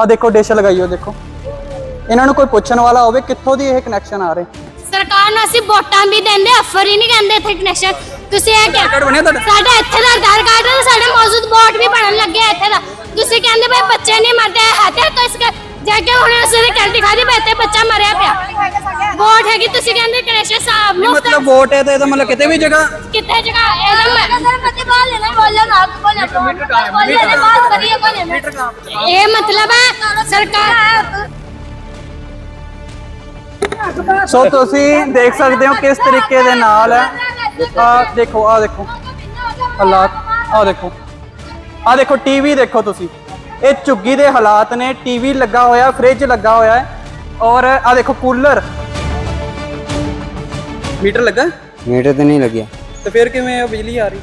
ਆ ਦੇਖੋ ਡਿਸ਼ ਲਗਾਈ ਹੋ ਦੇਖੋ। ਇਹਨਾਂ ਨੂੰ ਕੋਈ ਪੁੱਛਣ ਵਾਲਾ ਹੋਵੇ ਕਿੱਥੋਂ ਦੀ ਇਹ ਕਨੈਕਸ਼ਨ ਆ ਰਹੇ। ਸਰਕਾਰ ਨੂੰ ਅਸੀਂ ਵੋਟਾਂ ਵੀ ਦਿੰਦੇ ਅਫਰ ਹੀ ਨਹੀਂ ਕਹਿੰਦੇ ਇੱਥੇ ਕਨੈਕਸ਼ਨ ਤੁਸੀਂ ਇਹ ਕਿਹਾ ਕਾਰਡ ਬਣਿਆ ਤੁਹਾਡਾ? ਸਾਡਾ ਇੱਥੇ ਦਾ ਆਧਾਰ ਕਾਰਡ ਹੈ ਸਾਡੇ ਮੌਜੂਦ ਵੋਟ ਵੀ ਬਣਨ ਲੱਗੇ ਇੱਥੇ ਦਾ। ਤੁਸੀਂ ਕਹਿੰਦੇ ਬਈ ਬੱਚੇ ਨਹੀਂ ਮਰਦੇ ਹੈ ਤੇ ਤਾਂ ਇਸ ਕਰ ਜਾ ਕੇ ਹੁਣ ਅਸੀਂ ਦੀ ਕੈਂਟੀ ਖਾਦੀ ਇੱਥੇ ਬੱਚਾ ਮਰਿਆ ਪਿਆ। ਵੋਟ ਹੈਗੀ ਤੁਸੀਂ ਕਹਿੰਦੇ ਕਨੈਕਸ਼ਨ ਸਾਹਿਬ ਮੁਫਤ ਮਤਲਬ ਵੋਟ ਹੈ ਤਾਂ ਇਹਦਾ ਮਤਲਬ ਕਿਤੇ ਵੀ ਜਗ੍ਹਾ? ਕਿੱਥੇ ਜਗ੍ਹਾ ਇਹਦਾ ਇਹ ਮਤਲਬ ਹੈ ਸਰਕਾਰ ਸੋ ਤੁਸੀਂ ਦੇਖ ਸਕਦੇ ਹੋ ਕਿਸ ਤਰੀਕੇ ਦੇ ਨਾਲ ਆ ਦੇਖੋ ਆ ਦੇਖੋ। ਹਾਲਾਤ ਆ ਦੇਖੋ। ਆ ਦੇਖੋ ਟੀਵੀ ਦੇਖੋ ਤੁਸੀਂ। ये झुग्गी के हालात ने टीवी लगा हुआ फ्रिज लगा हुआ है और आ देखो कूलर मीटर लगा मीटर तो नहीं लगे तो फिर कि बिजली आ रही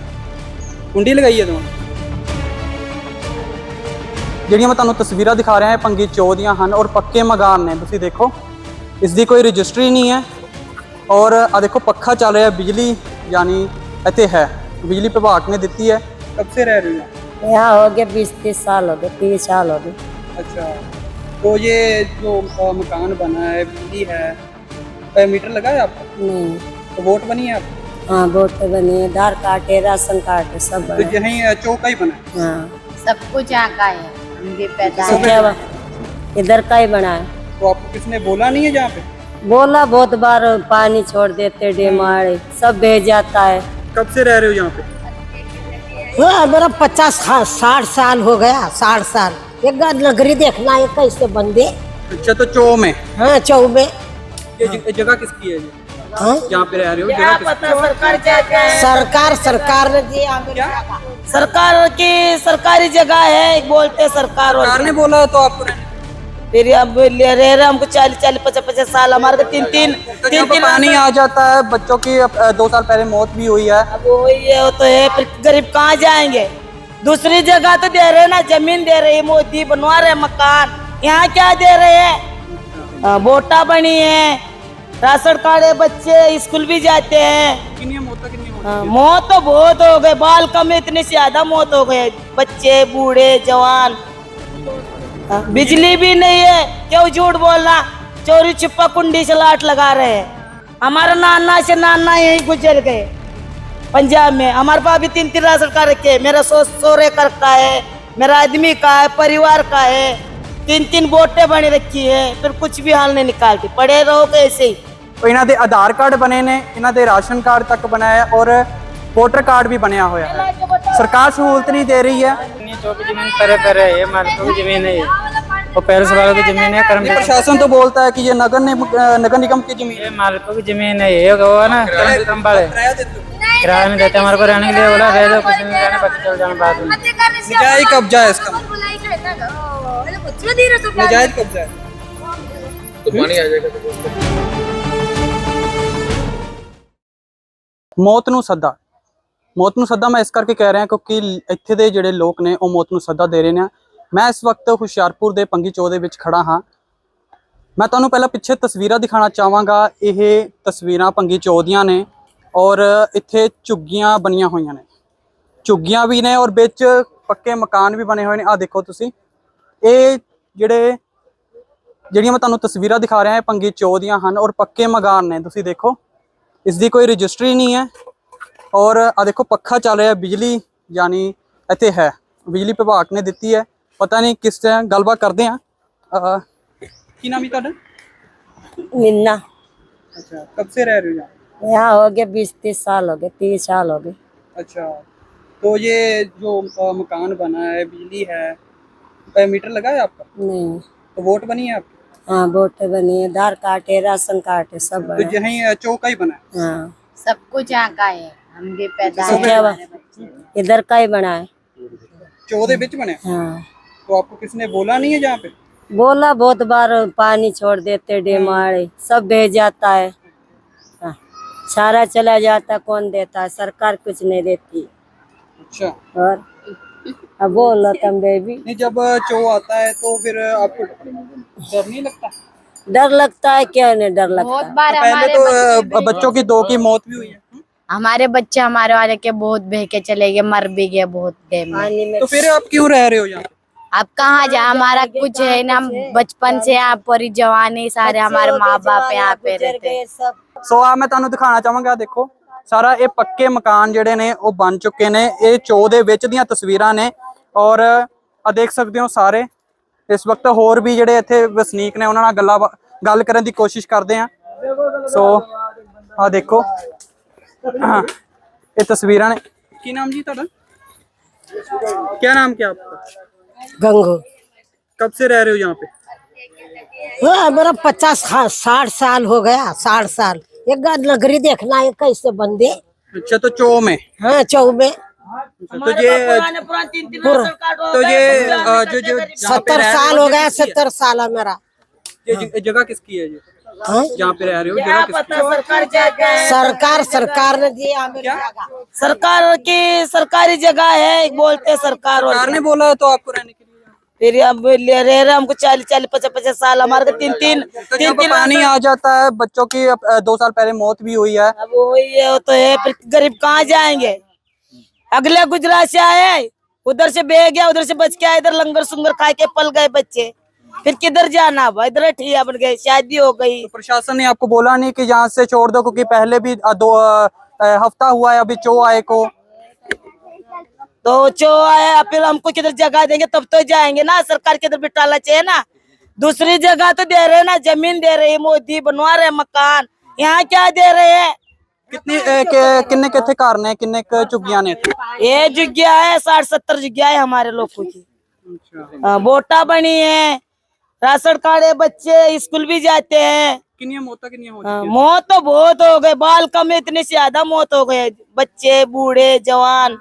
कुंडी लगाई है तू जड़िया मैं तुम्हें तस्वीर दिखा रहा है पंगी चो दियाँ और पक्के मकान ने तुम देखो इसकी कोई रजिस्ट्री नहीं है और आ देखो पखा चल रहा है बिजली यानी इतने है बिजली विभाग ने दिखी है कब से रह रही है यहाँ हो गया बीस तीस साल हो गए तीस साल हो गए। अच्छा तो ये जो मकान बना है बिजली है मीटर लगा है आपका? नहीं। तो वोट बनी है आपकी? हाँ वोट तो बनी है आधार कार्ड है राशन कार्ड है सब तो यहीं चौक ही बना है? हाँ। सब कुछ यहाँ का है इधर का ही बना है। तो आपको किसने बोला नहीं है जहाँ पे? बोला बहुत बार पानी छोड़ देते डेमाड़े सब भेज जाता है। कब से रह रहे हो यहाँ पे? हाँ, मेरा पचास साठ साल हो गया साठ साल। एक बार नगरी देखना है कैसे बंदे? अच्छा तो चौ में। हाँ चौ में। ये जगह किसकी है ये? हाँ? जहाँ पे रह रहे हो जगह पता सरकार सरकार सरकार ने दिया क्या? सरकार की सरकारी जगह है बोलते सरकार सरकार ने बोला तो आपको फिर अब ले रहे हमको चालीस चालीस पचास पचास साल हमारे को तीन तीन तो तीन तीन पानी आ जाता है बच्चों की दो साल पहले मौत भी हुई है। अब वही है वो तो है फिर गरीब कहाँ जाएँगे? दूसरी जगह तो दे रहे ना ज़मीन दे रहे मोदी बनवा रहे मकान यहाँ क्या दे रहे हैं? वोटा बनी है राशन कार्ड है बच्चे स्कूल भी जाते हैं। मौत मौत हाँ, मौत तो बहुत हो गए बाल कम इतने ज़्यादा मौत हो गए बच्चे बूढ़े जवान बिजली भी नहीं है क्यों झूठ बोलना चोरी छुपा कुंडी से लाट लगा रहे हैं हमारा नाना से नाना यही गुजर गए पंजाब में हमारे पास भी तीन तीन राशन कार्ड रखे हैं। मेरा सो सोरे कर का है मेरा आदमी का है परिवार का है तीन तीन वोटें बनी रखी है फिर कुछ भी हाल नहीं निकालती पड़े रहो कैसे ही तो ਇਹਨਾਂ ਦੇ ਆਧਾਰ ਕਾਰਡ ਬਣੇ ਨੇ ਇਹਨਾਂ ਦੇ ਰਾਸ਼ਨ ਕਾਰਡ ਤੱਕ ਬਣਾਇਆ ਹੈ ਔਰ ਵੋਟਰ ਕਾਰਡ ਵੀ ਬਣਿਆ ਹੋਇਆ ਹੈ ਸਰਕਾਰ ਸਹੂਲਤ नहीं दे रही है जो भी जमीन परे परे है ये मालिकों की जमीन है ये वो पेरिस वालों की जमीन है ये कर्मचारी प्रशासन तो बोलता है कि ये नगर निगम अ, नगर निगम की जमीन ये मालिकों की जमीन है ये वो है ना कर्मचारी वाले किराया नहीं देते हमारे को रहने के लिए बोला रह दो कुछ नहीं रहने बाकी चल जाना बाद में नजायज कब्जा है इसका नजायज कब्जा है ਮੌਤ ਨੂੰ ਸੱਦਾ ਮੌਤ ਨੂੰ ਸੱਦਾ ਮੈਂ ਇਸ ਕਰਕੇ ਕਹਿ ਰਿਹਾ ਕਿਉਂਕਿ ਇੱਥੇ ਦੇ ਜਿਹੜੇ ਲੋਕ ਨੇ, ਉਹ ਮੌਤ ਨੂੰ ਸੱਦਾ ਦੇ ਰਹੇ ਨੇ। ਮੈਂ ਇਸ ਵਕਤ ਹੁਸ਼ਿਆਰਪੁਰ ਦੇ ਪੰਗੀ ਚੌ ਦੇ ਵਿੱਚ ਖੜਾ ਹਾਂ। ਮੈਂ ਤੁਹਾਨੂੰ ਪਹਿਲਾਂ ਪਿੱਛੇ ਤਸਵੀਰਾਂ ਦਿਖਾਉਣਾ ਚਾਹਾਂਗਾ। ਇਹ ਤਸਵੀਰਾਂ ਪੰਗੀ ਚੌ ਦੀਆਂ ਨੇ ਔਰ ਇੱਥੇ ਝੁੱਗੀਆਂ ਬਣੀਆਂ ਹੋਈਆਂ ਨੇ। ਝੁੱਗੀਆਂ ਵੀ ਨੇ ਔਰ ਵਿੱਚ ਪੱਕੇ ਮਕਾਨ ਵੀ ਬਣੇ ਹੋਏ ਨੇ। ਆ ਦੇਖੋ ਤੁਸੀਂ। ਇਹ ਜਿਹੜੇ, ਜਿਹੜੀਆਂ ਮੈਂ ਤੁਹਾਨੂੰ ਤਸਵੀਰਾਂ ਦਿਖਾ ਰਿਹਾ ਹਾਂ ਇਹ ਪੰਗੀ ਚੌ ਦੀਆਂ ਹਨ ਔਰ ਪੱਕੇ ਮਕਾਨ ਨੇ। ਤੁਸੀਂ ਦੇਖੋ। ਇਸ ਦੀ ਕੋਈ ਰਜਿਸਟਰੀ ਨਹੀਂ ਹੈ। ਔਰ ਆ ਦੇਖੋ ਪੱਖਾ ਚੱਲ ਰਿਹਾ ਬਿਜਲੀ ਯਾਨੀ ਇੱਥੇ ਹੈ ਬਿਜਲੀ ਵਿਭਾਗ ਨੇ ਦਿੱਤੀ ਹੈ ਪਤਾ ਨਹੀਂ ਕਿਸ ਤਰ੍ਹਾਂ ਗੱਲਬਾਤ ਕਰਦੇ ਆ ਕੀ ਨਾਮ ਹੈ ਤੁਹਾਡਾ मिलना अच्छा कब से रह रहे हो यहाँ यहाँ हो गया बीस तीस साल हो गए तीस साल हो गए अच्छा तो ये जो अ, मकान बना है बिजली है अ, मीटर लगा है आपका नहीं तो वोट बनी है आपकी हाँ वोट तो बनी है आधार कार्ड है राशन कार्ड है सब तो बना है। यहीं अ, चौक का ही बना है हाँ सब कुछ यहाँ का है हम भी पैदा तो इधर का ही बना है। चौदह बिच बने? हाँ। तो आपको किसने बोला नहीं है जहाँ पे? बोला बहुत बार पानी छोड़ देते डेमाड़े सब भेज जाता है। हाँ। सारा चला जाता कौन देता? है सरकार कुछ नहीं देती। अच्छा। और? अब बोलो तुम बेबी। नहीं जब चो आता है तो फिर आपको डर नहीं लगता? डर लगता है क्या नहीं डर लगता? बहुत बार तो पहले तो बच्चों की दो की मौत भी हुई है। हमारे बच्चे हमारे वाले के बहुत बह के चले गए मर भी गए बहुत गए में। पानी में तो फिर आप क्यों रह रहे हो यहाँ पे? अब कहाँ जा हमारा कुछ है ना हम बचपन से यहाँ पूरी जवानी सारे हमारे माँ बाप यहाँ पे रहते हैं। सब ਸੋ ਆ ਮੈਂ ਤੁਹਾਨੂੰ ਦਿਖਾਉਣਾ ਚਾਹਾਂਗਾ ਆਹ ਦੇਖੋ ਸਾਰਾ ਇਹ ਪੱਕੇ ਮਕਾਨ ਜਿਹੜੇ ਨੇ ਉਹ ਬਣ ਚੁੱਕੇ ਨੇ ਇਹ ਚੋ ਦੇ ਵਿੱਚ ਦੀਆਂ ਤਸਵੀਰਾਂ ਨੇ ਔਰ ਆ ਦੇਖ ਸਕਦੇ ਹੋ ਸਾਰੇ ਇਸ ਵਕਤ ਹੋਰ ਵੀ ਜਿਹੜੇ ਇੱਥੇ ਵਸਨੀਕ ਨੇ ਉਹਨਾਂ ਨਾਲ ਗੱਲਾਂ ਬਾ- ਗੱਲ ਕਰਨ ਦੀ ਕੋਸ਼ਿਸ਼ ਕਰਦੇ ਆ ਸੋ ਆ ਦੇਖੋ ਹਾਂ, ਇਹ ਤਸਵੀਰਾਂ ਨੇ ਕੀ ਨਾਮ ਜੀ ਤੁਹਾਡਾ ਕੀ ਨਾਮ ਕੀ ਆਪਕਾ गंगू कब से रह रहे हो यहाँ पे हाँ मेरा पचास साठ साल हो गया साठ साल एक गाद नगरी देखना है कैसे बंदे अच्छा तो चो में हाँ चौ में तो ये पुराने पुराने तीन तीन राशन कार्ड हो तो गए, ये गुजरात अ, में जो जो गरीब- जहाँ पे सत्तर रह रहे साल हो, हो गया किसकी है? सत्तर साल है मेरा ये ज- जगह किसकी है ये हाँ? जहाँ पे रह रहे हो क्या जगह किसकी? पता सरकार सरकार सरकार ने दिया हमें जगह। सरकार की सरकारी जगह है बोलते हैं सरकार और सरकार ने बोला है तो आपको रहने के लिए। फिर अब ले रहे रहे हमको चालीस चालीस पचास पचास साल हमारे को तीन तीन तो तीन तीन पानी आ जाता है बच्चों की अब, अ, दो साल पहले मौत भी हुई है। अब वही है वो तो है फिर गरीब कहाँ जाएँगे? अगले गुजरात से आए उधर से बह गया उधर से बच के आए इधर लंगर सुंगर खा के पल गए बच्चे। फिर किधर जाना? इधर ठिया बन गए शादी हो गई। तो प्रशासन ने आपको बोला नहीं कि यहाँ से छोड़ दो क्योंकि पहले भी दो हफ़्ता हुआ है अभी चो आए को। तो चो आया फिर हमको किधर जगह देंगे तब तो जाएँगे ना। सरकार किधर बिठाना चाहिए ना। दूसरी जगह तो दे रहे हैं ना ज़मीन दे रही हैं मोदी बनवा रहे मकान। यहाँ क्या दे रहे हैं? कितनी कि- किन्ने कितने घर ने किन्ने क झुग्गियाँ ने? ये जुग्गिया है साठ सत्तर जुग्गिया है हमारे लोगों की। हाँ, वोटा बनी है। राशन कार्ड है बच्चे स्कूल भी जाते हैं। मौतां किन्नियाँ हो हाँ, मौत तो बहुत हो गए बाल कम इतने से ज़्यादा मौत हो गए बच्चे बूढ़े जवान।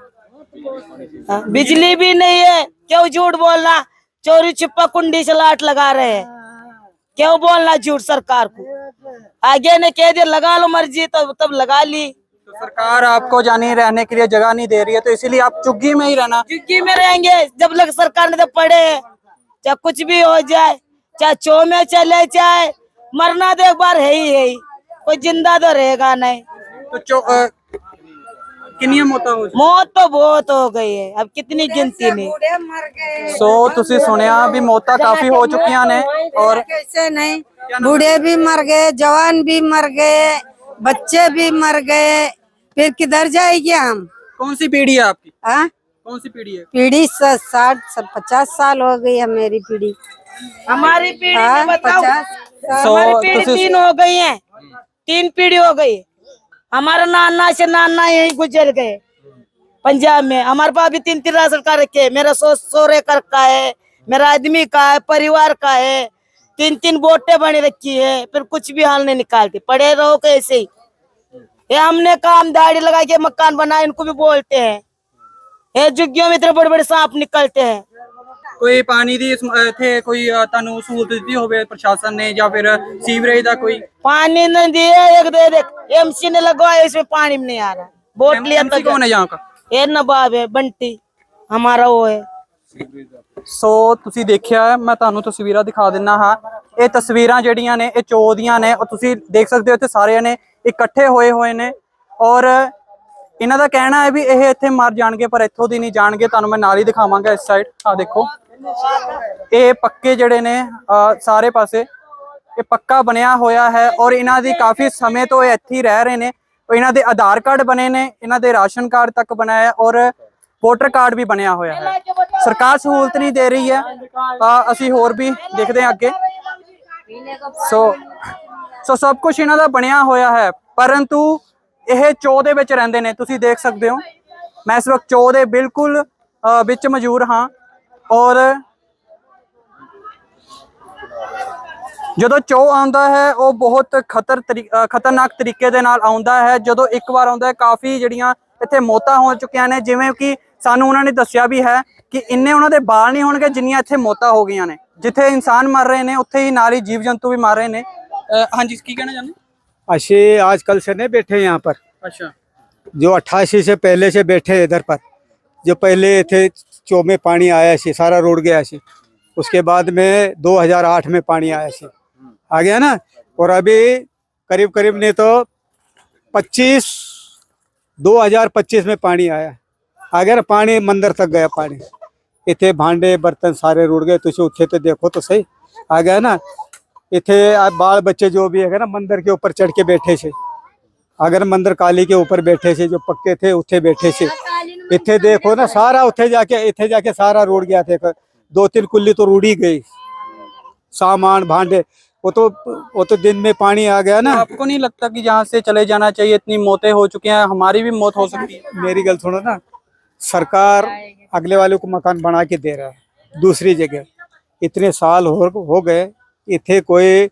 हाँ, बिजली भी नहीं है क्यों झूठ बोलना? चोरी छुपा कुंडी से लाट लगा रहे हैं। क्यों बोलना झूठ सरकार को? आगे ने कह दिया लगा लो मर्ज़ी तब तब लगा ली। तो सरकार आपको जानी रहने के लिए जगह नहीं दे रही है तो इसीलिए आप चुग्गी में ही रहना। चुग्गी में रहेंगे जब लग सरकार ने तो पड़े हैं। चाहे कुछ भी हो जाए। चाहे चो में चले चाहे मरना तो एक बार है ही है ही कोई जिंदा तो रहेगा नहीं तो चो अ, ਕਿੰਨੀਆਂ ਮੌਤਾਂ ਹੋ मौत तो बहुत हो गई है अब कितनी गिनती नहीं ਸੋ ਤੁਸੀਂ ਸੁਣਿਆ ਵੀ ਮੌਤਾਂ ਕਾਫੀ ਹੋ ਚੁੱਕੀਆਂ ਨੇ ਔਰ कैसे नहीं बूढ़े भी मर गए जवान भी मर गए बच्चे भी मर गए फिर किधर जाएंगे हम कौन सी पीढ़ी है आपकी हाँ कौन सी पीढ़ी है पीढ़ी स- साठ स- पचास साल हो गई है मेरी पीढ़ी हमारी पीढ़ी हाँ, में बताओ हमारी पीढ़ी तीन हो गई है। तीन पीढ़ी हो गई। हमारा नाना से नाना यही गुजर गए। पंजाब में हमारे पास भी तीन तीन राशन कार्ड रखे हैं। मेरा सो सोरे कर का है मेरा आदमी का है परिवार का है। तीन तीन बोटे बनी रखी है फिर कुछ भी हाल नहीं निकालते। पड़े रहो कैसे ही। ये हमने काम दाढ़ी लगा के मकान बनाया इनको भी बोलते हैं। ये झुग्गियों में इतने बड़े बड़े सांप निकलते हैं। ਕੋਈ ਪਾਣੀ ਦੀ ਸਮ- ਇੱਥੇ ਕੋਈ ਅ, ਤੁਹਾਨੂੰ ਸਹੂਲਤ ਦਿੱਤੀ ਹੋਵੇ ਪ੍ਰਸ਼ਾਸਨ ਨੇ ਜਾਂ ਫਿਰ ਸੀਵਰੇਜ ਦਾ ਕੋਈ पानी नहीं दिए एक दे देख एमसी ने लगवाया इसमें पानी भी नहीं आ रहा बोट लिया तो MC कौन है यहाँ का ये नवाब है बंटी हमारा वो है ਸੋ ਤੁਸੀਂ ਦੇਖਿਆ ਹੈ, ਮੈਂ ਤੁਹਾਨੂੰ ਤਸਵੀਰਾਂ ਦਿਖਾ ਦਿੰਨਾ ਹਾਂ ਇਹ ਤਸਵੀਰਾਂ ਜਿਹੜੀਆਂ ਨੇ ਇਹ ਚੋ ਦੀਆਂ ਨੇ ਉਹ ਤੁਸੀਂ ਦੇਖ ਸਕਦੇ ਹੋ ਇੱਥੇ ਸਾਰੇ ਨੇ ਇਕੱਠੇ ਹੋਏ ਹੋਏ ਨੇ ਔਰ ਇਹਨਾਂ ਦਾ ਕਹਿਣਾ ਹੈ ਵੀ ਇਹ ਇੱਥੇ ਮਰ ਜਾਣਗੇ ਪਰ ਇੱਥੋਂ ਦੀ ਨਹੀਂ ਜਾਣਗੇ ਤੁਹਾਨੂੰ ਮੈਂ ਨਾਲ ਹੀ ਦਿਖਾਵਾਂਗਾ ਇਸ ਸਾਈਡ ਆ ਦੇਖੋ ਇਹ ਪੱਕੇ ਜਿਹੜੇ ਨੇ ਸਾਰੇ ਪਾਸੇ, ਇਹ ਪੱਕਾ ਬਣਿਆ ਹੋਇਆ ਹੈ ਔਰ ਇਹਨਾਂ ਦੀ ਕਾਫੀ ਸਮੇਂ ਤੋਂ ਇਹ ਇੱਥੇ ਰਹਿ ਰਹੇ ਨੇ। ਇਹਨਾਂ ਦੇ ਆਧਾਰ ਕਾਰਡ ਬਣੇ ਨੇ, ਇਹਨਾਂ ਦੇ ਰਾਸ਼ਨ ਕਾਰਡ ਤੱਕ ਬਣਾਇਆ ਔਰ ਵੋਟਰ ਕਾਰਡ ਵੀ ਬਣਿਆ ਹੋਇਆ ਹੈ। ਸਰਕਾਰ ਸਹੂਲਤ ਨਹੀਂ ਦੇ ਰਹੀ ਹੈ। ਤਾਂ ਅਸੀਂ ਹੋਰ ਵੀ ਦੇਖਦੇ ਹਾਂ ਅੱਗੇ। ਸੋ ਸੋ ਸਭ ਕੁਝ ਇਹਨਾਂ ਦਾ ਬਣਿਆ ਹੋਇਆ ਹੈ, ਪਰੰਤੂ ਇਹ ਚੋ ਦੇ ਵਿੱਚ ਰਹਿੰਦੇ ਨੇ। ਤੁਸੀਂ ਦੇਖ ਸਕਦੇ ਹੋ, ਮੈਂ ਇਸ ਵਕਤ ਚੋ ਦੇ ਬਿਲਕੁਲ ਵਿੱਚ ਮੌਜੂਦ ਹਾਂ। ਔਰ ਜਦੋਂ ਚੋ ਆਉਂਦਾ ਹੈ ਉਹ ਬਹੁਤ ਖਤਰ ਤਰੀ- ਅ, ਖਤਰਨਾਕ ਤਰੀਕੇ ਦੇ ਨਾਲ ਆਉਂਦਾ ਹੈ ਜਦੋਂ ਇੱਕ ਵਾਰ ਆਉਂਦਾ ਹੈ ਕਾਫੀ ਜਿਹੜੀਆਂ ਇੱਥੇ ਮੌਤਾਂ ਹੋ ਚੁੱਕੀਆਂ ਨੇ ਜਿਵੇਂ ਕਿ ਸਾਨੂੰ ਉਹਨਾਂ ਨੇ ਦੱਸਿਆ ਵੀ ਹੈ ਕਿ ਇੰਨੇ ਉਹਨਾਂ ਦੇ ਬਾਲ ਨਹੀਂ ਹੋਣਗੇ ਜਿੰਨੀਆਂ ਇੱਥੇ ਮੌਤਾਂ ਹੋ ਗਈਆਂ ਨੇ ਜਿੱਥੇ ਇਨਸਾਨ ਮਰ ਰਹੇ ਨੇ ਉੱਥੇ ਹੀ ਨਾਲ ਹੀ ਜੀਵ ਜੰਤੂ ਵੀ ਮਰ ਰਹੇ ਨੇ ਅ, ਹਾਂਜੀ ਕੀ ਕਹਿਣਾ ਚਾਹੁੰਦੇ अच्छे आजकल से नहीं बैठे यहाँ पर ਅੱਛਾ जो अट्ठासी से पहले से बैठे इधर पर जो पहले थे चो में पानी आया सी सारा रोड गया सी उसके बाद में 2008 में पानी आया से आ गया ना? और अभी करीब करीब नहीं तो 25 2025 में पानी आया आ गया ना? पानी मंदिर तक गया पानी। इतने भांडे, बर्तन सारे रुड़ गए। तुझे उठे तो देखो तो सही। आ गया ना? इतने बाल बच्चे जो भी है ना, मंदिर के ऊपर चढ़ के बैठे थे। अगर मंदिर काली के ऊपर बैठे थे, जो पक्के थे उठे बैठे इतने देखो ना सारा उठे जाके इतने जाके सारा रुड़ गया थे दो तीन कुल्ली तो रुड़ी गई सामान भांडे वो तो वो तो दिन में पानी आ गया ना आपको नहीं लगता कि यहाँ से चले जाना चाहिए इतनी मौतें हो चुकी हैं हमारी भी मौत हो सकती है? मेरी गल सुनो ना सरकार अगले वाले को मकान बना के दे रहा है दूसरी जगह। इतने साल हो हो गए इथे कोई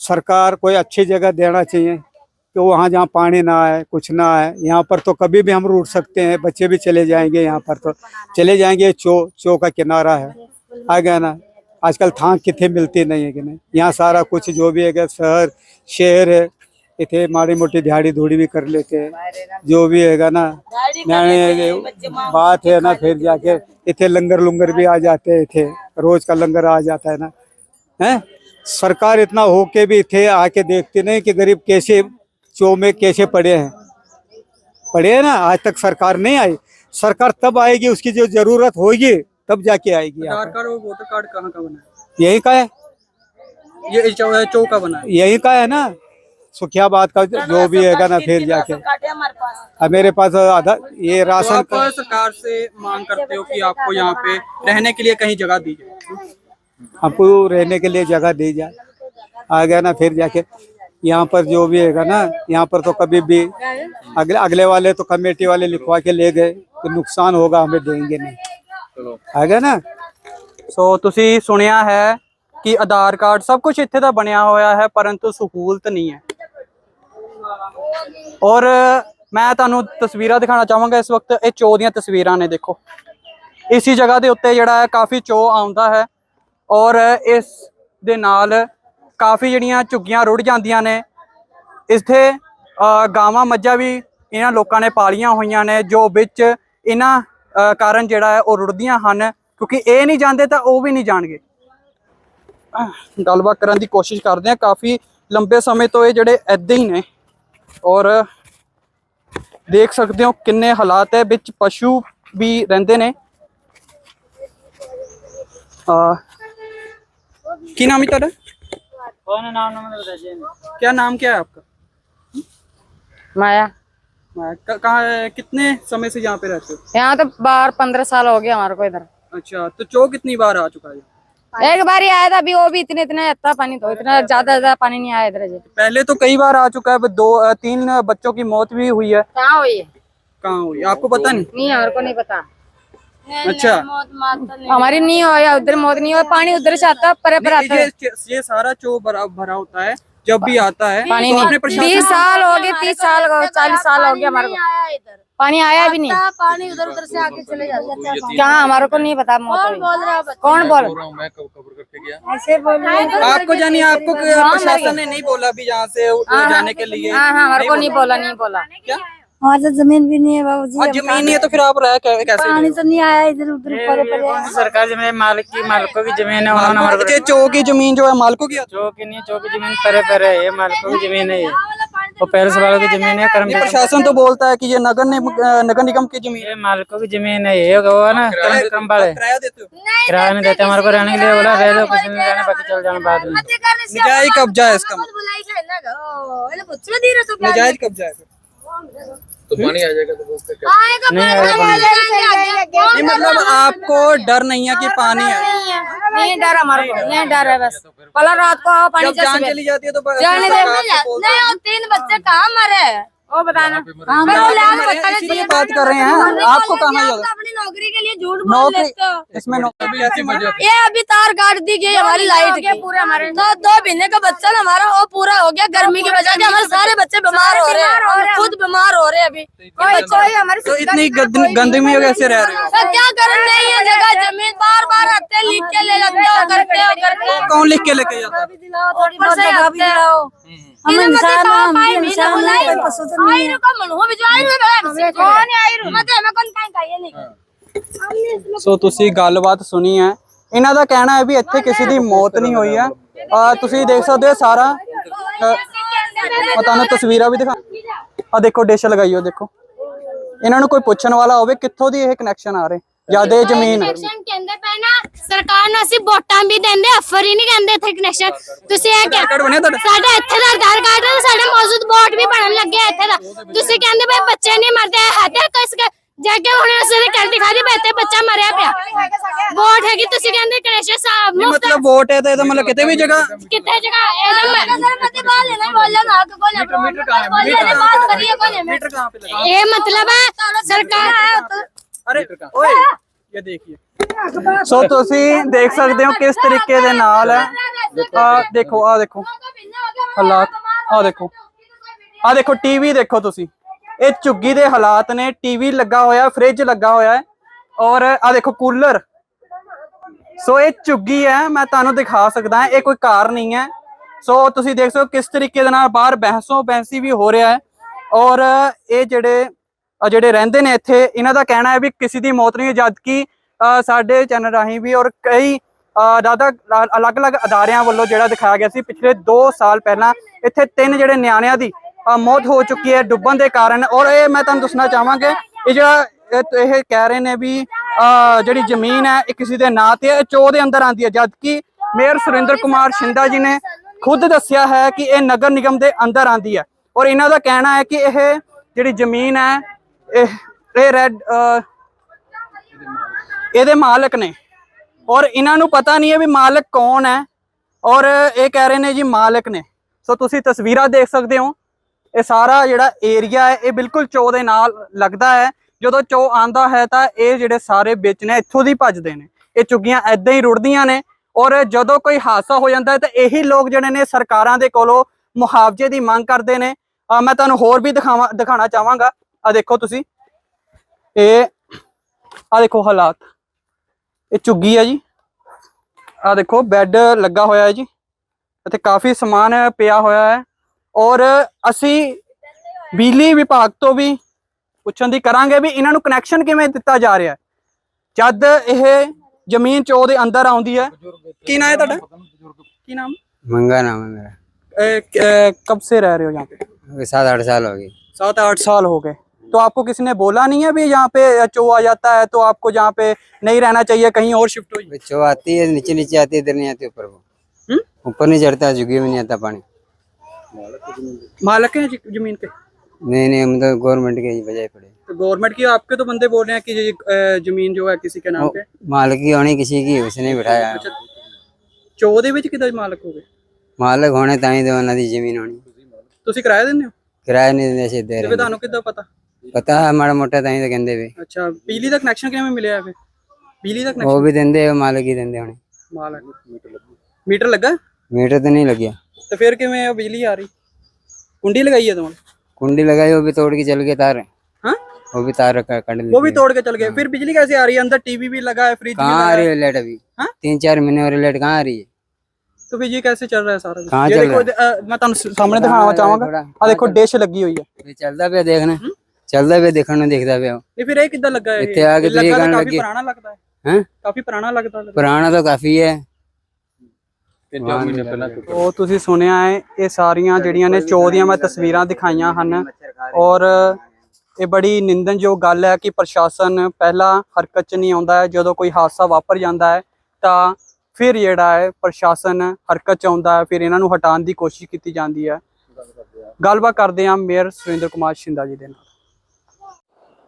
सरकार कोई अच्छी जगह देना चाहिए। कि वहाँ जहाँ पानी ना आए, कुछ ना आए, यहाँ पर तो कभी भी हम रूट सकते हैं, बच्चे भी चले जाएँगे यहाँ पर तो। चले जाएँगे चो चो का किनारा है। आ गया ना? आजकल थांक कितने मिलती नहीं है कि नहीं? यहाँ सारा कुछ जो भी है शहर शहर है, इतने माड़ी मोटी दिहाड़ी धूड़ी भी कर लेते हैं। जो भी हैगा ना? न्याणे बात है ना, फिर जाके इतने लंगर लुंगर भी आ जाते हैं, इतने रोज का लंगर आ जाता है ना? है? सरकार इतना होके भी इतने आके देखते नहीं कि गरीब कैसे चो में कैसे पड़े हैं? पड़े हैं ना? आज तक सरकार नहीं आई। सरकार तब आएगी उसकी जो ज़रूरत होगी तब जाके आएगी यहाँ आधार कार्ड और वोटर कार्ड कहाँ का बना है? यही का है। ये चौ, का बना है? यही का है ना? सुखियाबाद का जो भी है ना फिर जाके। अब मेरे पास आधा ये तो राशन आप सरकार से मांग करते हो कि आपको यहाँ पे रहने के लिए कहीं जगह दी जाए। आपको रहने के लिए जगह दी जाए। आ गया ना फिर जाके यहाँ पर जो भी हैगा ना यहाँ पर तो कभी भी अगले अगले वाले तो कमेटी वाले लिखवा के ले गए तो नुकसान होगा हमें देंगे नहीं आ गया ना ਸੋ ਤੁਸੀਂ ਸੁਣਿਆ ਹੈ ਕਿ ਆਧਾਰ ਕਾਰਡ ਸਭ ਕੁਝ ਇੱਥੇ ਦਾ ਬਣਿਆ ਹੋਇਆ ਹੈ ਪਰੰਤੂ ਸਹੂਲਤ ਨਹੀਂ ਹੈ ਔਰ ਮੈਂ ਤੁਹਾਨੂੰ ਤਸਵੀਰਾਂ ਦਿਖਾਉਣਾ ਚਾਹਾਂਗਾ ਇਸ ਵਕਤ ਇਹ ਚੋ ਦੀਆਂ ਤਸਵੀਰਾਂ ਨੇ ਦੇਖੋ ਇਸੀ ਜਗ੍ਹਾ ਦੇ ਉੱਤੇ ਜਿਹੜਾ ਹੈ ਕਾਫੀ ਚੋ ਆਉਂਦਾ ਹੈ ਔਰ ਇਸ ਦੇ ਨਾਲ ਕਾਫੀ ਜਿਹੜੀਆਂ ਝੁੱਗੀਆਂ ਰੁੜ ਜਾਂਦੀਆਂ ਨੇ। ਇੱਥੇ ਗਾਵਾਂ ਮੱਝਾਂ ਵੀ ਇਹਨਾਂ ਲੋਕਾਂ ਨੇ ਪਾਲੀਆਂ ਹੋਈਆਂ ਨੇ, ਜੋ ਵਿੱਚ ਇਹਨਾਂ ਕਾਰਨ ਜਿਹੜਾ ਹੈ ਉਹ ਰੁੜਦੀਆਂ ਹਨ, ਕਿਉਂਕਿ ਇਹ ਨਹੀਂ ਜਾਂਦੇ ਤਾਂ ਉਹ ਵੀ ਨਹੀਂ ਜਾਣਗੇ। ਗੱਲਬਾਤ ਕਰਨ ਦੀ ਕੋਸ਼ਿਸ਼ ਕਰਦੇ ਆ ਕਾਫੀ ਲੰਬੇ ਸਮੇਂ ਤੋਂ ਇਹ ਜਿਹੜੇ ਐਦਾਂ ਹੀ ਨੇ। ਔਰ ਦੇਖ ਸਕਦੇ ਹੋ ਕਿੰਨੇ ਹਾਲਾਤ ਹੈ, ਵਿੱਚ ਪਸ਼ੂ ਵੀ ਰਹਿੰਦੇ ਨੇ। ਆ ਕੀ ਨਾਮ ਹੈ ਤੁਹਾਡਾ? कौन नाम नंबर बताइए क्या नाम क्या है आपका? माया। कहाँ कितने समय से यहाँ पे रहते हो? यहाँ तो बार पंद्रह साल हो गया हमारे को इधर। अच्छा तो चो कितनी बार आ चुका है? एक बार ही आया था अभी वो भी इतने इतने इतना पानी तो इतना ज़्यादा ज़्यादा पानी नहीं आया इधर जी पहले तो कई बार आ चुका है दो तीन बच्चों की मौत भी हुई है। कहाँ हुई है? कहाँ हुई? आपको पता नहीं? नहीं हमारे को नहीं पता। अच्छा हमारी नहीं हो या उधर मौत नहीं हो पानी उधर से आता परे पर आता है। ये ये सारा चो भरा भरा होता है जब भी आता है पानी तो नहीं। बीस साल हो गए तीस साल हो चालीस साल हो गया हमारे को। पानी आया भी नहीं। पानी उधर उधर से आके चले जाते हैं। कहाँ हमारे को नहीं पता मौत हुई। कौन बोल ऐसे बोल रहे हैं। आपको जानिए आपको हाँ, प्रशासन ने नहीं बोला भी यहाँ से जाने के लिए? हाँ हाँ हमारे को नहीं बोला नहीं बोला। क्या? हमारे तो जमीन भी नहीं है बाबू और जमीन नहीं है तो फिर आप रह कै- कैसे रहे? तो नहीं आया इधर उधर ये ये कौन सी सरकार जमीन मालिक की मालिकों की जमीन है उन्होंने हमारे को ये चो की जमीन जो है मालिकों की चौक की नहीं चौक की जमीन परे परे है ये मालिकों की जमीन है ये वो पैलेस वालों की जमीन है ये कर्मचारी प्रशासन तो बोलता है कि ये नगर निगम अ, नगर निगम की जमीन ये मालिकों की जमीन है ये वो है ना कर्म कम वाले किराया देते हो किराया नहीं देते हमारे को रहने के लिए बोला रह दो कुछ नहीं रहने बाकी चल जाना बाद में नजायज कब्जा है इसका मतलब। नजायज कब्जा है नहीं आएगा नहीं मतलब आपको डर नहीं है कि पानी है। नहीं डर हमारे को नहीं डर है बस। कल रात को आओ पानी जान चली जाती है तो जाने दे से तीन बच्चे कहाँ मरे? वो बताना। इसीलिए बात कर रहे हैं। आपको कहाँ अपनी नौकरी के लिए झूठ बोल नौकरी लेते हो। इसमें ये अभी तार काट दी गई हमारी लाइट के। पूरे हमारे। तो दो महीने का बच्चा ना हमारा वो पूरा हो गया। गर्मी की वजह से हमारे सारे बच्चे बीमार हो रहे हैं हम खुद बीमार हो रहे हैं अभी कोई हमारे तो इतनी गंद- गंदगी में कैसे रह रहे हो तो क्या करें नहीं है जगह जमीन बार बार आते हैं, लिख के ले जाते हो करते हो करते हो कौन लिख के लेके जाता है ऊपर से आते हैं हम इंसान हम इंसान नहीं पशु तो नहीं है कौन हो बिजो आई रे कौन है आई रू मत मैं कौन काई काई नहीं ਸੋ ਤੁਸੀਂ ਗੱਲਬਾਤ ਸੁਣੀ ਹੈ ਇਹਨਾਂ ਦਾ ਕਹਿਣਾ ਹੈ ਵੀ ਇੱਥੇ ਕਿਸੇ ਦੀ ਮੌਤ ਨਹੀਂ ਹੋਈ ਹੈ ਆ ਤੁਸੀਂ ਦੇਖ ਸਕਦੇ ਹੋ ਸਾਰਾ ਅ, ਮੈਂ ਤੁਹਾਨੂੰ ਤਸਵੀਰਾਂ ਵੀ ਦਿਖਾ ਆ ਦੇਖੋ ਡਿਸ਼ ਲਗਾਈ ਹੋ ਦੇਖੋ। ਇਹਨਾਂ ਨੂੰ ਕੋਈ ਪੁੱਛਣ ਵਾਲਾ ਹੋਵੇ ਕਿੱਥੋਂ ਦੀ ਇਹ ਕਨੈਕਸ਼ਨ ਆ ਰਹੇ ਜਦ ਇਹ ਜ਼ਮੀਨ। ਕਨੈਕਸ਼ਨ ਕਹਿੰਦੇ ਪਏ ਨਾ ਸਰਕਾਰ ਨੂੰ ਅਸੀਂ ਵੋਟਾਂ ਵੀ ਦਿੰਦੇ ਅਫਰ ਹੀ ਨਹੀਂ ਕਹਿੰਦੇ ਇੱਥੇ ਕਨੈਕਸ਼ਨ ਤੁਸੀਂ ਇਹ ਤੁਹਾਡਾ? ਸਾਡਾ ਇੱਥੇ ਦਾ ਆਧਾਰ ਕਾਰਡ ਹੈ ਸਾਡੇ ਮੌਜੂਦ ਵੋਟ ਵੀ ਬਣਨ ਲੱਗੇ ਆ ਇੱਥੇ ਦਾ। ਤੁਸੀਂ ਕਹਿੰਦੇ ਪਏ ਬੱਚੇ ਨਹੀਂ ਮਰਦੇ ਹੈ ਤੇ ਕਿਸ ਜਾ ਕੇ ਹੁਣ ਅਸੀਂ ਕਰਦੀ ਖਾਦੀ ਬੈਠੇ ਬੱਚਾ ਮਰਿਆ ਪਿਆ। ਵੋਟ ਹੈਗੀ ਤੁਸੀਂ ਕਹਿੰਦੇ ਕ੍ਰੈਸ਼ਰ ਸਾਹਿਬ ਨਹੀਂ ਮਤਲਬ ਵੋਟ ਹੈ ਤਾਂ ਇਹਦਾ ਮਤਲਬ ਕਿਤੇ ਵੀ ਜਗ੍ਹਾ। ਕਿਤੇ ਜਗ੍ਹਾ ਇਹਦਾ ਇਹ ਮਤਲਬ ਹੈ ਸਰਕਾਰ ਅਰੇ ਓਏ। ਇਹ ਦੇਖੀਏ। ਸੋ ਤੁਸੀਂ ਦੇਖ ਸਕਦੇ ਹੋ ਕਿਸ ਤਰੀਕੇ ਦੇ ਨਾਲ ਆ ਦੇਖੋ ਆ ਦੇਖੋ ਹਾਲਾਤ। ਆ ਦੇਖੋ। ਆ ਦੇਖੋ ਟੀਵੀ ਦੇਖੋ ਤੁਸੀਂ। ਇਹ ਝੁੱਗੀ ਦੇ ਹਾਲਾਤ ਨੇ ਟੀਵੀ ਲੱਗਾ ਹੋਇਆ ਫ੍ਰਿਜ ਲੱਗਾ ਹੋਇਆ ਔਰ ਆ ਦੇਖੋ ਕੂਲਰ ਸੋ ਇਹ ਝੁੱਗੀ ਹੈ ਮੈਂ ਤੁਹਾਨੂੰ ਦਿਖਾ ਸਕਦਾ ਇਹ ਕੋਈ ਕਾਰ ਨਹੀਂ ਹੈ। ਸੋ ਤੁਸੀਂ ਦੇਖ ਸਕਦੇ ਹੋ ਕਿਸ ਤਰੀਕੇ ਦੇ ਨਾਲ ਬਾਹਰ ਬਹਿਸੋ ਬਹਿਸੀ ਵੀ ਹੋ ਰਿਹਾ ਹੈ ਔਰ ਇਹ ਜਿਹੜੇ ਜਿਹੜੇ ਰਹਿੰਦੇ ਨੇ ਇੱਥੇ ਇਹਨਾਂ ਦਾ ਕਹਿਣਾ ਹੈ ਵੀ ਕਿਸੇ ਦੀ ਮੌਤ ਨਹੀਂ ਹੋਈ ਜਦ ਕਿ ਸਾਡੇ ਚੈਨਲ ਰਾਹੀਂ ਵੀ ਔਰ ਕਈ ਅ, ਅਲੱਗ-ਅਲੱਗ ਅਦਾਰਿਆਂ ਵੱਲੋਂ ਜਿਹੜਾ ਦਿਖਾਇਆ ਗਿਆ ਸੀ ਪਿਛਲੇ 2 ਸਾਲ ਪਹਿਲਾਂ ਇੱਥੇ ਤਿੰਨ ਜਿਹੜੇ ਨਿਆਣਿਆਂ ਦੀ ਮੌਤ ਹੋ ਚੁੱਕੀ ਹੈ ਡੁੱਬਣ ਦੇ ਕਾਰਨ। ਔਰ ਇਹ ਮੈਂ ਤੁਹਾਨੂੰ ਦੱਸਣਾ ਚਾਹਾਂਗਾ ਇਹ ਜਿਹੜਾ ਇਹ ਕਹਿ ਰਹੇ ਨੇ ਵੀ ਜਿਹੜੀ ਜ਼ਮੀਨ ਹੈ, ਇਹ ਕਿਸੇ ਦੇ ਨਾਂ ਤੇ ਹੈ ਚੋ ਦੇ ਅੰਦਰ ਆਂਦੀ ਹੈ। ਜਦ ਕਿ ਮੇਅਰ ਸੁਰਿੰਦਰ ਕੁਮਾਰ ਸ਼ਿੰਦਾ ਜੀ ਨੇ ਖੁਦ ਦੱਸਿਆ ਹੈ ਕਿ ਇਹ ਨਗਰ ਨਿਗਮ ਦੇ ਅੰਦਰ ਆਂਦੀ ਹੈ। ਔਰ ਇਹਨਾਂ ਦਾ ਕਹਿਣਾ ਹੈ ਕਿ ਇਹ ਜਿਹੜੀ ਜ਼ਮੀਨ ਹੈ, ਇਹ ਇਹ ਰੈਡ ਇਹਦੇ ਮਾਲਕ ਨੇ। ਔਰ ਇਹਨਾਂ ਨੂੰ ਪਤਾ ਨਹੀਂ ਹੈ ਵੀ ਮਾਲਕ ਕੌਣ ਹੈ। ਔਰ ਇਹ ਕਹਿ ਰਹੇ ਨੇ ਜੀ ਮਾਲਕ ਨੇ। ਸੋ ਤੁਸੀਂ ਤਸਵੀਰਾਂ ਦੇਖ ਸਕਦੇ ਹੋ। ਇਹ ਸਾਰਾ ਜਿਹੜਾ ਏਰੀਆ ਹੈ, ਇਹ ਬਿਲਕੁਲ ਚੋ ਦੇ ਨਾਲ ਲੱਗਦਾ ਹੈ। ਜਦੋਂ ਚੋ ਆਂਦਾ ਹੈ ਤਾਂ ਇਹ ਜਿਹੜੇ ਸਾਰੇ ਵਿੱਚ ਨੇ, ਇੱਥੋਂ ਦੀ ਭੱਜਦੇ ਨੇ। ਇਹ ਚੁੱਗੀਆਂ ਐਦਾਂ ਹੀ ਰੁੜਦੀਆਂ ਨੇ ਔਰ ਜਦੋਂ ਕੋਈ ਹਾਦਸਾ ਹੋ ਜਾਂਦਾ ਹੈ ਤਾਂ ਇਹੀ ਲੋਕ ਜਿਹੜੇ ਨੇ ਸਰਕਾਰਾਂ ਦੇ ਕੋਲੋਂ ਮੁਆਵਜ਼ੇ ਦੀ ਮੰਗ ਕਰਦੇ ਨੇ। ਅਹ ਮੈਂ ਤੁਹਾਨੂੰ ਹੋਰ ਵੀ ਦਿਖਾਵਾਂ ਦਿਖਾਣਾ ਚਾਹਾਂਗਾ। ਆ ਦੇਖੋ ਤੁਸੀਂ। ਇਹ ਆ ਦੇਖੋ ਹਾਲਾਤ। ਇਹ ਝੁੱਗੀ ਆ ਜੀ। ਆ ਦੇਖੋ ਬੈੱਡ ਲੱਗਾ ਹੋਇਆ ਹੈ ਜੀ। ਇੱਥੇ ਕਾਫੀ ਸਮਾਨ ਪਿਆ ਹੋਇਆ ਹੈ। ਔਰ ਅਸੀਂ ਬਿਜਲੀ ਵਿਭਾਗ ਤੋਂ ਵੀ ਪੁੱਛਣ ਦੀ ਕਰਾਂਗੇ ਵੀ ਇਹਨਾਂ ਨੂੰ ਕਨੈਕਸ਼ਨ ਕਿਵੇਂ ਦਿੱਤਾ ਜਾ ਰਿਹਾ ਹੈ ਜਦ ਇਹ ਜ਼ਮੀਨ ਚੋ ਦੇ ਅੰਦਰ ਆਉਂਦੀ ਹੈ ਕੀ ਨਾਮ ਹੈ ਤੁਹਾਡਾ ਕੀ ਨਾਮ मंगा नाम है मेरा ए, क- ए, कब से रह रहे हो यहाँ पे अभी सात आठ साल हो गई सात आठ साल हो गए तो आपको किसी ने बोला नहीं है भी यहाँ पे चो आ जाता है तो आपको यहाँ पे नहीं रहना चाहिए कहीं और शिफ्ट हो चो आती है नीचे नीचे आती है इधर नहीं आती ऊपर हम्म? वो ऊपर नहीं चढ़ता झुग्गी में नहीं आता पानी मालक हैं जी- जमीन के नहीं नहीं हम तो गवर्नमेंट के ही बजाय पड़े तो गवर्नमेंट की आपके तो बंदे बोल रहे हैं कि ये अ, जमीन जो है किसी के नाम पे मालिक की होनी किसी की उसने बिठाया ਚੋ ਦੇ ਵਿੱਚ ਕਿਦਾਂ ਮਾਲਕ ਹੋ ਗਏ मालिक होने ताई तो उन्होंने दी जमीन होनी ਤੁਸੀਂ ਕਿਰਾਇਆ ਦਿੰਦੇ ਹੋ किराया नहीं देने से दे ਤੇ ਫਿਰ रहे ਤੁਹਾਨੂੰ ਕਿੱਦਾਂ ਪਤਾ पता है माड़ा मोटा ताई तो कहते भी ਅੱਛਾ ਬਿਜਲੀ ਦਾ ਕਨੈਕਸ਼ਨ ਕਿਵੇਂ ਮਿਲਿਆ ਫਿਰ ਬਿਜਲੀ ਦਾ वो ਕਨੈਕਸ਼ਨ भी देंदे मालिक ही देंदे होने ਮਾਲਕ ਮੀਟਰ ਲੱਗਾ मीटर तो नहीं लग गया ਤੇ ਫਿਰ ਕਿਵੇਂ ਉਹ ਬਿਜਲੀ ਆ ਰਹੀ ਕੁੰਡੀ ਲਗਾਈ ਹੈ ਤੁਹਾਨੂੰ कुंडी लगाई वो भी तोड़ के चल गए तार हाँ वो भी तार का कट वो भी तोड़ के चल गए फिर बिजली कैसे आ रही है अंदर टीवी भी लगा है फ्रिज भी कहाँ लगा आ है रही है लाइट अभी हाँ? तीन चार महीने और लाइट कहाँ आ रही है तो फिर ये कैसे चल रहा है सारा कुछ? कहाँ ये चल देखो रहा अ, मैं ਤੁਹਾਨੂੰ ਸਾਹਮਣੇ ਦਿਖਾਉਣਾ ਚਾਹਾਂਗਾ थोड़ा- ਆ ਦੇਖੋ ਡਿਸ਼ ਲੱਗੀ ਹੋਈ ਹੈ ये चलता पे देखना चलता पे देखने ਨੂੰ ਦਿਖਦਾ ਪਿਆ ਇਹ ਫਿਰ ਇਹ ਕਿੱਦਾਂ ਲੱਗਾ ਹੈ ਇੱਥੇ ਆ ਕੇ ਤੁਸੀਂ ਲੱਗਾ ਤਾਂ ਕਹਿਣ ਕਾਫੀ ਲੱਗੇ। ਪੁਰਾਣਾ ਲੱਗਦਾ ਹੈ हैं ਕਾਫੀ ਪੁਰਾਣਾ ਲੱਗਦਾ ਹੈ ਉਹ ਤੁਸੀਂ ਸੁਣਿਆ ਹੈ ਇਹ ਸਾਰੀਆਂ ਜਿਹੜੀਆਂ ਨੇ ਚੋ ਦੀਆਂ ਮੈਂ ਤਸਵੀਰਾਂ ਦਿਖਾਈਆਂ ਹਨ। ਔਰ ਇਹ ਬੜੀ ਨਿੰਦਨਯੋਗ ਗੱਲ ਹੈ ਕਿ ਪ੍ਰਸ਼ਾਸਨ ਪਹਿਲਾਂ ਹਰਕਤ 'ਚ ਨਹੀਂ ਆਉਂਦਾ ਹੈ। ਜਦੋਂ ਕੋਈ ਹਾਦਸਾ ਵਾਪਰ ਜਾਂਦਾ ਹੈ ਤਾਂ ਫਿਰ ਜਿਹੜਾ ਹੈ ਪ੍ਰਸ਼ਾਸਨ ਹਰਕਤ 'ਚ ਆਉਂਦਾ ਹੈ ਫਿਰ ਇਹਨਾਂ ਨੂੰ ਹਟਾਉਣ ਦੀ ਕੋਸ਼ਿਸ਼ ਕੀਤੀ ਜਾਂਦੀ ਹੈ। ਗੱਲਬਾਤ ਕਰਦੇ ਹਾਂ ਮੇਅਰ ਸੁਰਿੰਦਰ ਕੁਮਾਰ ਸ਼ਿੰਦਾ ਜੀ ਦੇ ਨਾਲ।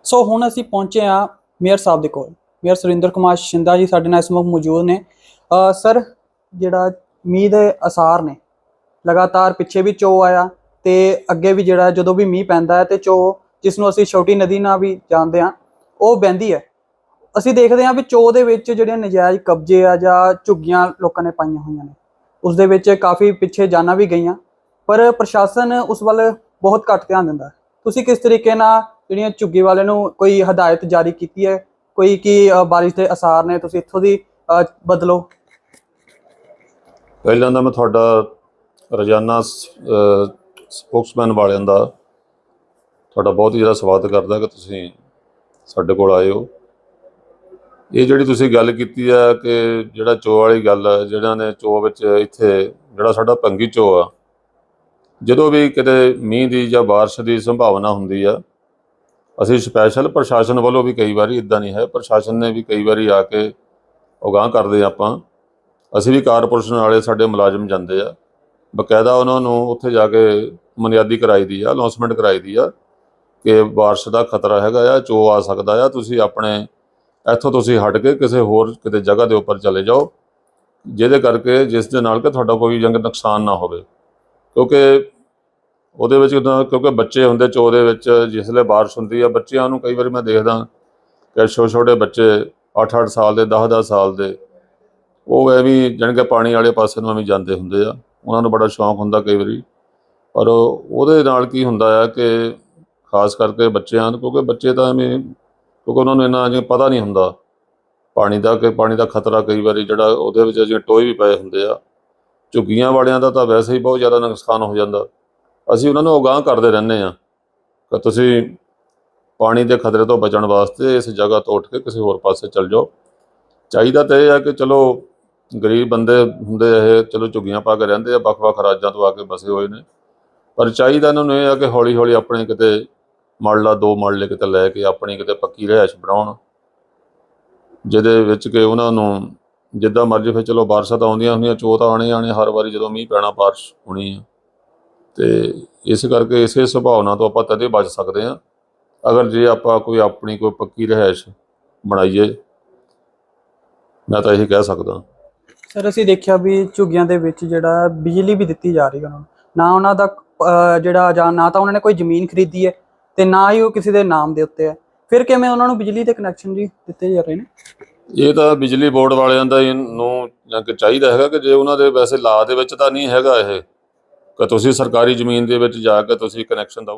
ਸੋ ਹੁਣ ਅਸੀਂ ਪਹੁੰਚੇ ਹਾਂ ਮੇਅਰ ਸਾਹਿਬ ਦੇ ਕੋਲ। ਮੇਅਰ ਸੁਰਿੰਦਰ ਕੁਮਾਰ ਸ਼ਿੰਦਾ ਜੀ ਸਾਡੇ ਨਾਲ ਇਸ ਵਕਤ ਮੌਜੂਦ ਨੇ। ਸਰ ਜਿਹੜਾ ਮੀਂਹ ਦੇ ਅਸਾਰ ਨੇ। ਲਗਾਤਾਰ ਪਿੱਛੇ ਵੀ ਚੋ ਆਇਆ ਤੇ ਅੱਗੇ ਵੀ ਜਿਹੜਾ ਜਦੋਂ ਵੀ ਮੀਂਹ ਪੈਂਦਾ ਹੈ ਤੇ ਚੋ ਜਿਸ ਨੂੰ ਅਸੀਂ ਛੋਟੀ ਨਦੀ ਨਾਲ ਵੀ ਜਾਣਦੇ ਹਾਂ, ਉਹ ਬਹਿੰਦੀ ਹੈ। ਅਸੀਂ ਦੇਖਦੇ ਹਾਂ ਵੀ ਚੋ ਦੇ ਵਿੱਚ ਜਿਹੜੇ ਨਜਾਇਜ਼ ਕਬਜ਼ੇ ਆ ਜਾਂ ਝੁੱਗੀਆਂ ਲੋਕਾਂ ਨੇ ਪਾਈਆਂ ਹੋਈਆਂ ਨੇ। ਉਸ ਦੇ ਵਿੱਚ ਕਾਫੀ ਪਿੱਛੇ ਜਾਨਾਂ ਵੀ ਗਈਆਂ, ਪਰ ਪ੍ਰਸ਼ਾਸਨ ਉਸ ਵੱਲ ਬਹੁਤ ਘੱਟ ਧਿਆਨ ਦਿੰਦਾ ਤੁਸੀਂ ਕਿਸ ਤਰੀਕੇ ਨਾਲ ਜਿਹੜੀਆਂ ਝੁੱਗੀ ਵਾਲੇ ਨੂੰ ਕੋਈ ਹਦਾਇਤ ਜਾਰੀ ਕੀਤੀ ਹੈ? ਕੋਈ ਕਿ ਬਾਰਿਸ਼ ਦੇ ਅਸਾਰ ਨੇ, ਤੁਸੀਂ ਇੱਥੋਂ ਦੀ ਬਦਲੋ। ਪਹਿਲਾਂ ਤਾਂ ਮੈਂ ਤੁਹਾਡਾ ਰੋਜ਼ਾਨਾ ਸਪੋਕਸਮੈਨ ਵਾਲਿਆਂ ਦਾ ਤੁਹਾਡਾ ਬਹੁਤ ਹੀ ਜ਼ਿਆਦਾ ਸਵਾਗਤ ਕਰਦਾ ਕਿ ਤੁਸੀਂ ਸਾਡੇ ਕੋਲ ਆਏ ਹੋ। ਇਹ ਜਿਹੜੀ ਤੁਸੀਂ ਗੱਲ ਕੀਤੀ ਆ ਕਿ ਜਿਹੜਾ ਚੋ ਵਾਲੀ ਗੱਲ ਹੈ ਜਿਹੜਾ ਨੇ ਚੋ ਵਿੱਚ ਇੱਥੇ, ਜਿਹੜਾ ਸਾਡਾ ਭੰਗੀ ਚੋ ਆ, ਜਦੋਂ ਵੀ ਕਿਤੇ ਮੀਂਹ ਦੀ ਜਾਂ ਬਾਰਿਸ਼ ਦੀ ਸੰਭਾਵਨਾ ਹੁੰਦੀ ਆ, ਅਸੀਂ ਸਪੈਸ਼ਲ ਪ੍ਰਸ਼ਾਸਨ ਵੱਲੋਂ ਵੀ ਕਈ ਵਾਰੀ ਇਦਾਂ ਨਹੀਂ ਹੈ, ਪ੍ਰਸ਼ਾਸਨ ਨੇ ਵੀ ਕਈ ਵਾਰੀ ਆ ਕੇ ਉਗਾਹ ਕਰਦੇ ਆਪਾਂ। ਅਸੀਂ ਵੀ ਕਾਰਪੋਰੇਸ਼ਨ ਵਾਲੇ ਸਾਡੇ ਮੁਲਾਜ਼ਮ ਜਾਂਦੇ ਆ। ਬਕਾਇਦਾ ਉਹਨਾਂ ਨੂੰ ਉੱਥੇ ਜਾ ਕੇ ਬੁਨਿਆਦੀ ਕਰਾਈ ਦੀ ਆ ਅਨਾਉਂਸਮੈਂਟ ਕਰਾਈ ਦੀ ਆ ਕਿ ਬਾਰਿਸ਼ ਦਾ ਖਤਰਾ ਹੈਗਾ ਆ ਚੋ ਆ ਸਕਦਾ ਆ, ਤੁਸੀਂ ਆਪਣੇ ਇੱਥੋਂ ਤੁਸੀਂ ਹਟ ਕੇ ਕਿਸੇ ਹੋਰ ਕਿਤੇ ਜਗ੍ਹਾ ਦੇ ਉੱਪਰ ਚਲੇ ਜਾਓ। ਜਿਹਦੇ ਕਰਕੇ ਜਿਸ ਦੇ ਨਾਲ ਕਿ ਤੁਹਾਡਾ ਕੋਈ ਜੰਗ ਨੁਕਸਾਨ ਨਾ ਹੋਵੇ। ਕਿਉਂਕਿ ਉਹਦੇ ਵਿੱਚ ਜਦੋਂ ਕਿਉਂਕਿ ਬੱਚੇ ਹੁੰਦੇ ਚੋ ਦੇ ਵਿੱਚ ਜਿਸਲੇ ਬਾਰਿਸ਼ ਹੁੰਦੀ ਆ, ਬੱਚਿਆਂ ਨੂੰ ਕਈ ਵਾਰੀ ਮੈਂ ਦੇਖਦਾ ਕਿ ਛੋਟੇ ਛੋਟੇ ਬੱਚੇ 8-8 ਸਾਲ ਦੇ 10-10 ਸਾਲ ਦੇ ਉਹ ਐ ਵੀ ਜਾਣੀ ਕਿ ਪਾਣੀ ਵਾਲੇ ਪਾਸੇ ਨੂੰ ਐਵੇਂ ਜਾਂਦੇ ਹੁੰਦੇ ਆ। ਉਹਨਾਂ ਨੂੰ ਬੜਾ ਸ਼ੌਂਕ ਹੁੰਦਾ ਕਈ ਵਾਰੀ। ਪਰ ਉਹਦੇ ਨਾਲ ਕੀ ਹੁੰਦਾ ਆ ਕਿ ਖਾਸ ਕਰਕੇ ਬੱਚਿਆਂ ਨੂੰ, ਕਿਉਂਕਿ ਬੱਚੇ ਤਾਂ ਐਵੇਂ, ਕਿਉਂਕਿ ਉਹਨਾਂ ਨੂੰ ਇੰਨਾ ਜਿਵੇਂ ਪਤਾ ਨਹੀਂ ਹੁੰਦਾ। ਪਾਣੀ ਦਾ ਕਿ, ਪਾਣੀ ਦਾ ਖਤਰਾ ਕਈ ਵਾਰੀ ਜਿਹੜਾ ਉਹਦੇ ਵਿੱਚ ਜਿਵੇਂ ਟੋਏ ਵੀ ਪਏ ਹੁੰਦੇ ਆ। ਝੁੱਗੀਆਂ ਵਾਲਿਆਂ ਦਾ ਤਾਂ ਵੈਸੇ ਹੀ ਬਹੁਤ ਜ਼ਿਆਦਾ ਨੁਕਸਾਨ ਹੋ ਜਾਂਦਾ। ਅਸੀਂ ਉਹਨਾਂ ਨੂੰ ਉਗਾਹ ਕਰਦੇ ਰਹਿੰਦੇ ਆ ਕਿ ਤੁਸੀਂ ਪਾਣੀ ਦੇ ਖਤਰੇ ਤੋਂ ਬਚਣ ਵਾਸਤੇ ਇਸ ਜਗ੍ਹਾ ਤੋਂ ਉੱਠ ਕੇ ਕਿਸੇ ਹੋਰ ਪਾਸੇ ਚੱਲ ਜਾਓ। ਚਾਹੀਦਾ ਤਾਂ ਇਹ ਆ ਕਿ ਚਲੋ ਗਰੀਬ ਬੰਦੇ ਹੁੰਦੇ ਇਹ, ਚਲੋ ਝੁੱਗੀਆਂ ਪਾ ਕੇ ਰਹਿੰਦੇ ਆ, ਵੱਖ-ਵੱਖ ਰਾਜਾਂ ਤੋਂ ਆ ਕੇ ਬਸੇ ਹੋਏ ਨੇ। ਪਰ ਚਾਹੀਦਾ ਇਹਨਾਂ ਨੂੰ ਇਹ ਆ ਕਿ ਹੌਲੀ-ਹੌਲੀ ਆਪਣੇ ਕਿਤੇ ਮਰਲਾ ਦੋ ਮਰਲੇ ਕਿਤੇ ਲੈ ਕੇ ਆਪਣੀ ਕਿਤੇ ਪੱਕੀ ਰਹਿائش ਬਣਾਉਣ। ਜਿਹਦੇ ਵਿੱਚ ਕਿ ਉਹਨਾਂ ਨੂੰ ਜਿੱਦਾਂ ਮਰਜ਼ੀ ਫਿਰ ਚਲੋ ਬਾਰਿਸ਼ਾਂ ਤਾਂ ਆਉਂਦੀਆਂ ਹੁੰਦੀਆਂ ਚੋਤ ਆਣੇ ਆਣੇ ਹਰ ਵਾਰੀ ਜਦੋਂ ਮੀਂਹ ਪੈਣਾ ਬਾਰਿਸ਼ ਹੋਣੀ ਆ। ਤੇ ਇਸ ਕਰਕੇ ਇਸੇ ਸੁਭਾਵਨਾ ਤੋਂ ਆਪਾਂ ਤਦੇ ਬਚ ਸਕਦੇ ਆ ਅਗਰ ਜੇ ਆਪਾਂ ਕੋਈ ਆਪਣੀ ਕੋਈ ਪੱਕੀ ਰਹਿائش ਬਣਾਈਏ। ਮੈਂ ਤਾਂ ਇਹ ਕਹਿ ਸਕਦਾ। ਸਰ ਅਸੀਂ ਦੇਖਿਆ ਵੀ ਝੁੱਗੀਆਂ ਦੇ ਵਿੱਚ ਜਿਹੜਾ ਬਿਜਲੀ ਵੀ ਦਿੱਤੀ ਜਾ ਰਹੀ ਹੈ ਉਹਨਾਂ ਨੂੰ। ਨਾ ਉਹਨਾਂ ਦਾ ਅਹ, ਜਿਹੜਾ ਜਾਂ ਨਾ ਤਾਂ ਉਹਨਾਂ ਨੇ ਕੋਈ ਜ਼ਮੀਨ ਖਰੀਦੀ ਹੈ ਤੇ ਨਾ ਹੀ ਉਹ ਕਿਸੇ ਦੇ ਨਾਮ ਦੇ ਉੱਤੇ ਹੈ। ਫਿਰ ਕਿਵੇਂ ਉਹਨਾਂ ਨੂੰ ਬਿਜਲੀ ਦੇ ਕਨੈਕਸ਼ਨ ਜੀ ਦਿੱਤੇ ਜਾ ਰਹੇ ਨੇ? ਇਹ ਤਾਂ ਬਿਜਲੀ ਬੋਰਡ ਵਾਲਿਆਂ ਦਾ ਇਹਨੂੰ ਜਾਂ ਕਿ ਚਾਹੀਦਾ ਹੈਗਾ ਕਿ ਜੇ ਉਹਨਾਂ ਦੇ ਵੈਸੇ ਲਾ ਦੇ ਵਿੱਚ ਤਾਂ ਨਹੀਂ ਹੈਗਾ ਇਹ। ਕਿ ਤੁਸੀਂ ਸਰਕਾਰੀ ਜ਼ਮੀਨ ਦੇ ਵਿੱਚ ਜਾ ਕੇ ਤੁਸੀਂ ਕਨੈਕਸ਼ਨ ਦਿਓ